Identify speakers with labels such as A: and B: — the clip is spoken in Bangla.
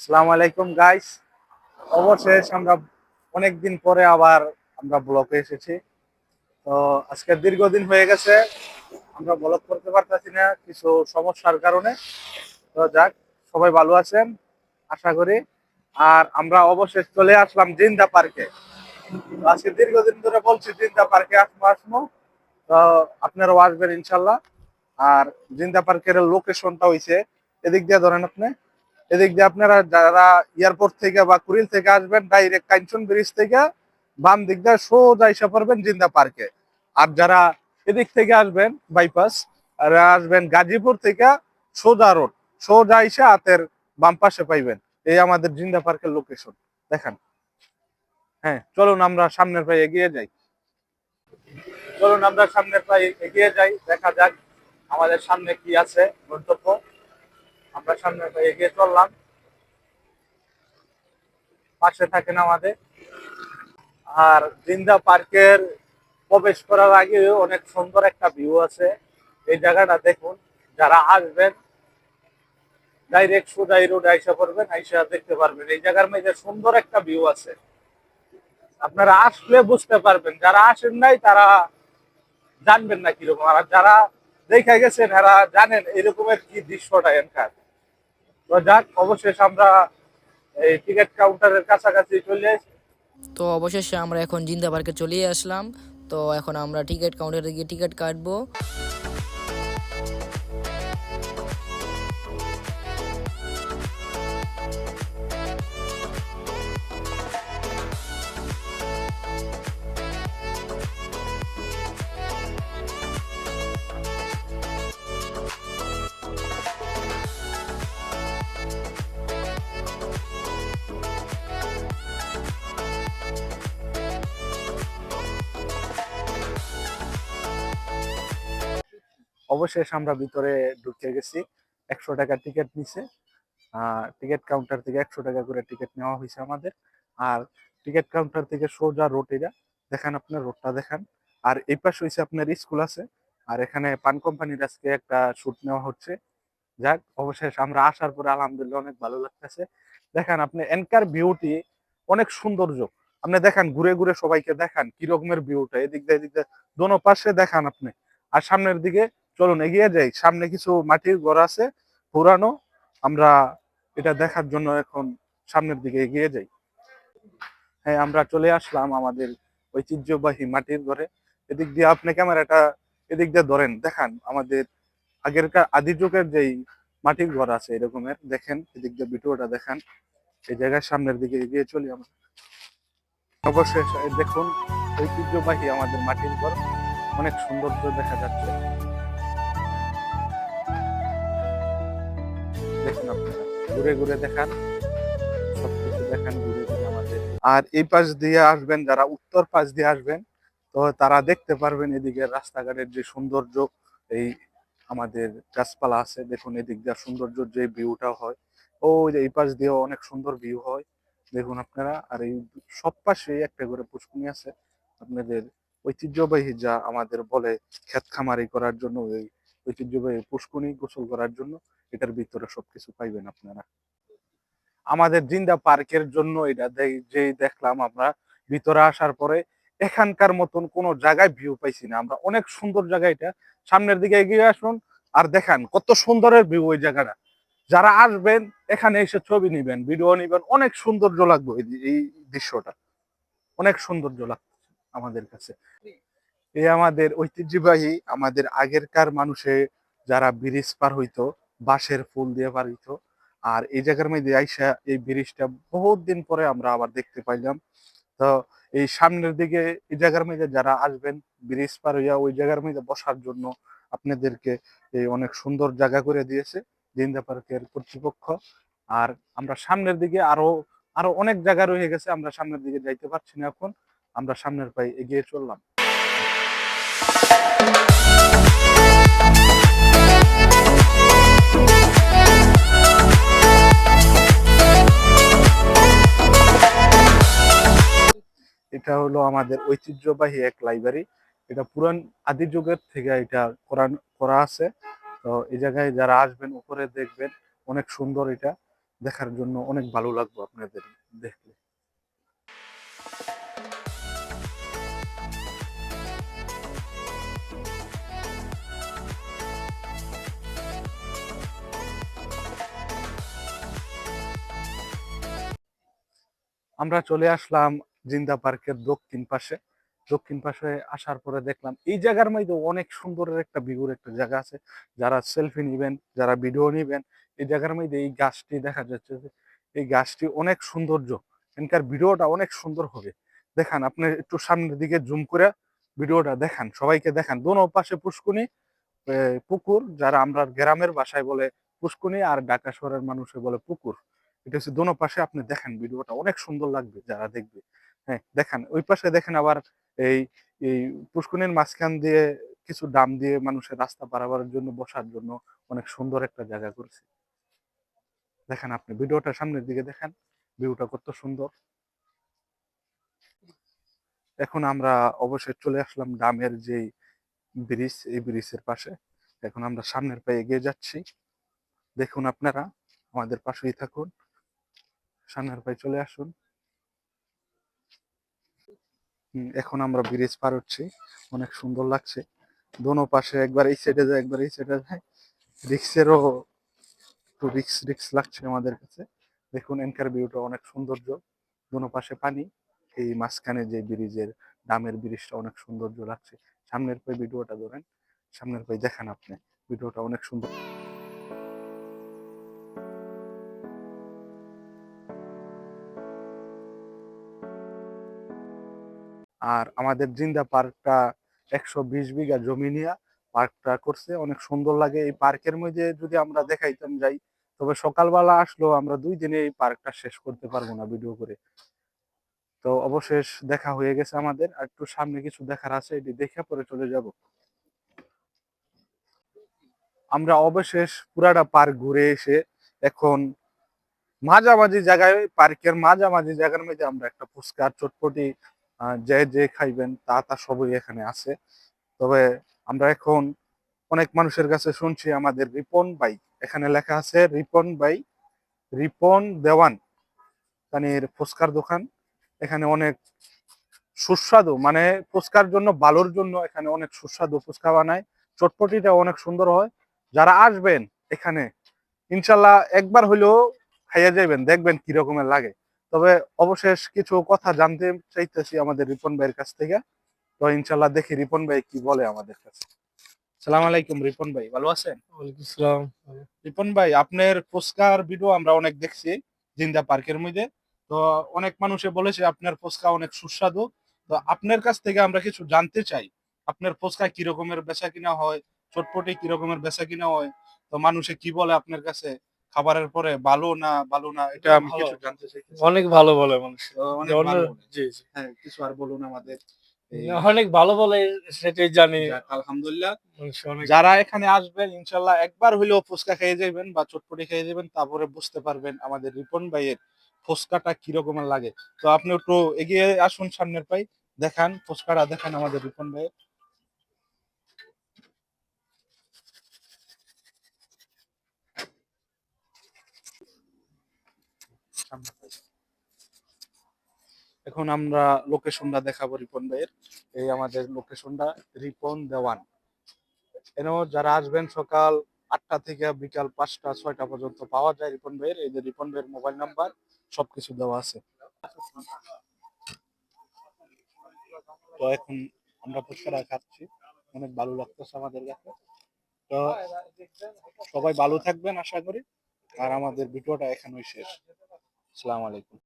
A: আসসালামু আলাইকুম গাইস অবশেষ আমরা অনেকদিন পরে আবার আমরা ব্লকে এসেছি। তো আজকে দীর্ঘদিন হয়ে গেছে, আমরা ব্লক করতে পারতেছি না, কিছু সমস্যার কারণে। তো যাক, সবাই ভালো আছেন, আশা করি। আর আমরা অবশেষ চলে আসলাম জিন্দা পার্কে। আজকে দীর্ঘদিন ধরে বলছি, জিন্দা পার্কে আসব আসব তো আপনারাও আসবেন ইনশাল্লাহ। আর জিন্দা পার্কের লোকেশনটা হইছে, এদিক দিয়ে ধরেন আপনি। এদিক দিয়ে আপনারা যারা এয়ারপোর্ট থেকে বা কুড়িল থেকে আসবেন ডাইরেক্ট কাঞ্চন ব্রিজ থেকে বাম দিক দিয়ে সোজা এসে পড়বেন জিন্দা পার্কে। আর যারা এদিক থেকে আসবেন বাইপাস আর আসবেন গাজীপুর থেকে সোজা রোড সোজা এসে হাতের বাম পাশে পাইবেন। এই আমাদের জিন্দা পার্কের লোকেশন দেখেন। হ্যাঁ চলুন আমরা সামনের পায়ে এগিয়ে যাই। চলুন আমরা সামনের পায়ে এগিয়ে যাই, দেখা যাক আমাদের সামনে কি আছে গন্তব্য। আমরা সামনে এগিয়ে চললাম। পাশে থাকেন আমাদের। আর জিন্দা পার্কের প্রবেশ করার আগে অনেক সুন্দর একটা ভিউ আছে। এই জায়গাটা দেখুন, যারা আসবেন ডাইরেক্ট সোজাই রোড আইসা করবেন আইসা দেখতে পারবেন। এই জায়গার মধ্যে সুন্দর একটা ভিউ আছে। আপনারা আসলে বুঝতে পারবেন, যারা আসেন নাই তারা জানবেন না কীরকম। আর যারা দেখে গেছে এরা জানেন এরকমের কি দৃশ্যটা এনকার তো যাক, অবশেষ আমরা এই টিকিট কাউন্টারের কাছাকাছি চলে
B: তো অবশেষে আমরা এখন জিন্দা পার্কে চলে আসলাম। তো এখন আমরা টিকিট কাউন্টারে গিয়ে টিকিট কাটবো।
A: অবশেষ আমরা ভিতরে ঢুকে গেছি। একশো টাকা টিকিট নিছে। টিকিট কাউন্টার থেকে একশো টাকা করে টিকিট নেওয়া হয়েছে আমাদের। আর টিকিট কাউন্টার থেকে সোজা রোড এটা দেখেন আপনার রোডটা দেখান। আর এই পাশে হয়েছে আপনার স্কুল আছে। আর এখানে পান কোম্পানির আজকে একটা শুট নেওয়া হচ্ছে। যাক, অবশেষ আমরা আসার পরে আলহামদুলিল্লাহ অনেক ভালো লাগতেছে। দেখেন আপনি এনকার ভিউটি অনেক সৌন্দর্য। আপনি দেখান, ঘুরে ঘুরে সবাইকে দেখান কি রকমের ভিউটা এদিক দিয়ে এদিক দিয়ে, দোনো পাশে দেখান আপনি। আর সামনের দিকে চলুন, এগিয়ে যাই। সামনে কিছু মাটির ঘর আছে, পুরানো। আমরা এটা দেখার জন্য এখন সামনের দিকে এগিয়ে যাই। হ্যাঁ আমরা চলে আসলাম আমাদের ঐতিহ্যবাহী মাটির ঘরে। এদিক দিয়ে আপনি ক্যামেরাটা এদিক দিয়ে ধরেন, দেখান। আমাদের আগেরকার আদি যুগের যেই মাটির ঘর আছে, এরকমের, দেখেন, এদিক দিয়ে ভিডিওটা দেখান। এই জায়গার সামনের দিকে এগিয়ে চলি আমরা। অবশ্যই দেখুন, ঐতিহ্যবাহী আমাদের মাটির ঘর। অনেক সৌন্দর্য দেখা যাচ্ছে। আপনারা। ঘুরে ঘুরে দেখান, সবকিছু দেখান, ঘুরে ঘুরে আমাদের। আর এই পাশ দিয়ে আসবেন, যারা উত্তর পাশ দিয়ে আসবেন, তো তারা দেখতে পারবেন এদিকে রাস্তাঘাটের যে সৌন্দর্য, এই আমাদের গাছপালা আছে, দেখুন এদিক দিয়ে সৌন্দর্য যে ভিউটা হয়। ও এই পাশ দিয়েও অনেক সুন্দর ভিউ হয়। দেখুন আপনারা, আর এই সব পাশে একটা করে পুষ্কুনি আছে। আপনাদের ঐতিহ্যবাহী যা আমাদের বলে, ক্ষেত খামারি করার জন্য, এই ঐতিহ্যবাহী পুষ্কুনি গোসল করার জন্য এটার ভিতরে সবকিছু পাইবেন আপনারা। আমাদের জিন্দা পার্কের জন্য এটা যে দেখলাম আমরা, ভিতরে আসার পরে এখানকার মতন কোনো জায়গায় ভিউ পাইছি না। আমরা অনেক সুন্দর জায়গা এটা। সামনের দিকে এগিয়ে আসুন আর দেখান কত সুন্দরের ভিউ ওই জায়গাটা। যারা আসবেন, এখানে এসে ছবি নিবেন ভিডিও নিবেন, অনেক সৌন্দর্য লাগবে এই- দৃশ্যটা। অনেক সৌন্দর্য লাগছে আমাদের কাছে। এই আমাদের ঐতিহ্যবাহী, আমাদের আগেরকার মানুষে যারা ব্রিজ পার হইতো বাঁশের ফুল দিয়ে হইতো আর এই জায়গার মধ্যে আইসা এই ব্রিজটা বহুত দিন পরে আমরা আবার দেখতে পাইলাম। তো এই সামনের দিকে এই জায়গার মধ্যে যারা আসবেন, ব্রিজ পার হইয়া ওই জায়গার মধ্যে বসার জন্য আপনাদেরকে এই অনেক সুন্দর জায়গা করে দিয়েছে, জিন্দা পার্কের কর্তৃপক্ষ। আর আমরা সামনের দিকে আরও আরও অনেক জায়গা রয়ে গেছে, আমরা সামনের দিকে যাইতে পারছি না এখন। আমরা সামনের পায়ে এগিয়ে চললাম। এটা হলো আমাদের ঐতিহ্যবাহী এক লাইব্রেরি এটা পুরান আদি যুগের থেকে এটা করা করা আছে। তো এই জায়গায় যারা আসবেন, উপরে দেখবেন অনেক সুন্দর এটা। দেখার জন্য অনেক ভালো লাগবে আপনাদের দেখলে। আমরা চলে আসলাম জিন্দা পার্কের দক্ষিণ পাশে। দক্ষিণ পাশে আসার পরে দেখলাম, এই জায়গার মধ্যে অনেক সুন্দরের একটা বিগুর একটা জায়গা আছে। যারা সেলফি নিবেন, যারা ভিডিও নিবেন, এই জায়গার মধ্যে এই গাছটি দেখা যাচ্ছে যে, এই গাছটি অনেক সৌন্দর্য। এখানকার ভিডিওটা অনেক সুন্দর হবে। দেখান, আপনি একটু সামনের দিকে জুম করে ভিডিওটা দেখান, সবাইকে দেখান। দোনো পাশে পুষ্কুনি পুকুর, যারা আমরা গ্রামের বাসায় বলে পুষ্কুনি আর ঢাকা শহরের মানুষে বলে পুকুর। এটা হচ্ছে দোনো পাশে আপনি দেখেন ভিডিওটা, অনেক সুন্দর লাগবে যারা দেখবে। হ্যাঁ দেখেন, ওই পাশে দেখেন আবার এই এই পুষ্কুনির মাঝখান দিয়ে কিছু ডাম দিয়ে মানুষের রাস্তা পারাবারের জন্য বসার জন্য অনেক সুন্দর একটা জায়গা করেছে। দেখেন আপনি ভিডিওটা সামনের দিকে দেখেন, ভিউটা কত সুন্দর। এখন আমরা অবশ্যই চলে আসলাম ডামের যে ব্রিজ, এই ব্রিজের পাশে। এখন আমরা সামনের পায়ে এগিয়ে যাচ্ছি। দেখুন আপনারা, আমাদের পাশেই থাকুন। সামনের পায়ে চলে আসুন। এখন আমরা ব্রিজ পার হচ্ছি। অনেক সুন্দর লাগছে। দোনো পাশে একবার এই সাইডে যায়, একবার এই সাইডে যায়। রিক্সেরও একটু রিক্স রিক্স লাগছে আমাদের কাছে। দেখুন এনকার ভিউটা অনেক সৌন্দর্য। দোনো পাশে পানি। এই মাঝখানে যে ব্রিজের ডামের ব্রিজটা অনেক সৌন্দর্য লাগছে। সামনের পায়ে ভিডিওটা ধরেন। সামনের পায়ে দেখান আপনি। ভিডিওটা অনেক সুন্দর। আর আমাদের জিন্দা পার্কটা একশো বিশ বিঘা জমি নিয়ে পার্কটা করছে, অনেক সুন্দর লাগে। এই পার্কের মধ্যে যদি আমরা দেখাইতাম যাই, তবে সকালবেলা আসলেও আমরা দুই দিনে এই পার্কটা শেষ করতে পারব না ভিডিও করে। তো অবশেষ দেখা হয়ে গেছে আমাদের, আর একটু সামনে কিছু দেখার আছে, এটি দেখে পরে চলে যাব। আমরা অবশেষ পুরাটা পার্ক ঘুরে এসে এখন মাঝামাঝি জায়গায়, পার্কের মাঝামাঝি জায়গার মধ্যে আমরা একটা ফুচকা চটপটি যে যে খাইবেন, তা তা সবই এখানে আছে। তবে আমরা এখন অনেক মানুষের কাছে শুনছি আমাদের রিপন বাই এখানে লেখা আছে, রিপন বাই রিপন দেওয়ান তানির ফুচকার দোকান। এখানে অনেক সুস্বাদু মানে ফুচকার জন্য ভালোর জন্য এখানে অনেক সুস্বাদু ফুচকা বানায়। চটপটিটা অনেক সুন্দর হয়। যারা আসবেন এখানে, ইনশাল্লাহ একবার হলেও খাইয়া যাবেন দেখবেন কি রকমের লাগে। তবে অবশেষ কিছু কথা জানতে চাইতেছি আমাদের রিপন ভাইয়ের কাছ থেকে। তো ইনশাল্লাহ দেখি রিপন ভাই কি বলে আমাদের কাছে। সালাম আলাইকুম রিপন ভাই ভালো আছেন? রিপন ভাই আপনার ফুচকার ভিডিও আমরা অনেক দেখছি জিন্দা পার্কের মধ্যে। তো অনেক মানুষে বলেছে আপনার ফুচকা অনেক সুস্বাদু। তো আপনার কাছ থেকে আমরা কিছু জানতে চাই। আপনার ফুচকা কি রকমের বেচা কিনা হয়? চটপটি কি রকমের বেচা কিনা হয়? তো মানুষে কি বলে আপনার কাছে? খাবারের পরে ভালো না ভালো না এটা আমি। কিছু জানতে চাই
C: অনেক ভালো বলে মানুষ।
A: অনেক ভালো
C: জি জি।
A: হ্যাঁ কিছু আর বলুন আমাদের।
C: অনেক ভালো বলে সেটাই জানি।
A: আলহামদুলিল্লাহ। যারা এখানে আসবেন ইনশাল্লাহ একবার হইলেও ফুচকা খেয়ে যাবেন বা চটপটি খেয়ে যাবেন তারপরে বুঝতে পারবেন আমাদের রিপন ভাইয়ের ফুচকাটা কি রকমের লাগে। তো আপনি একটু এগিয়ে আসুন সামনের পাই দেখান ফুচকাটা দেখান আমাদের রিপন ভাইয়ের। এখন আমরা লোকেশনটা দেখাবো রিপন ভাইয়ের। এই আমাদের লোকেশনটা রিপন দেওয়ান। এনেও যারা আসবেন সকাল আটটা থেকে বিকাল পাঁচটা, ছয়টা পর্যন্ত পাওয়া যায় রিপন ভাইয়ের। এই যে রিপন ভাইয়ের মোবাইল নাম্বার সবকিছু দেওয়া আছে। তো এখন আমরা ফুচকাটা খাচ্ছি। অনেক ভালো লাগতেছে আমাদের কাছে তো সবাই ভালো থাকবেন আশা করি। আর আমাদের ভিডিওটা এখানেই শেষ। আসসালামু আলাইকুম।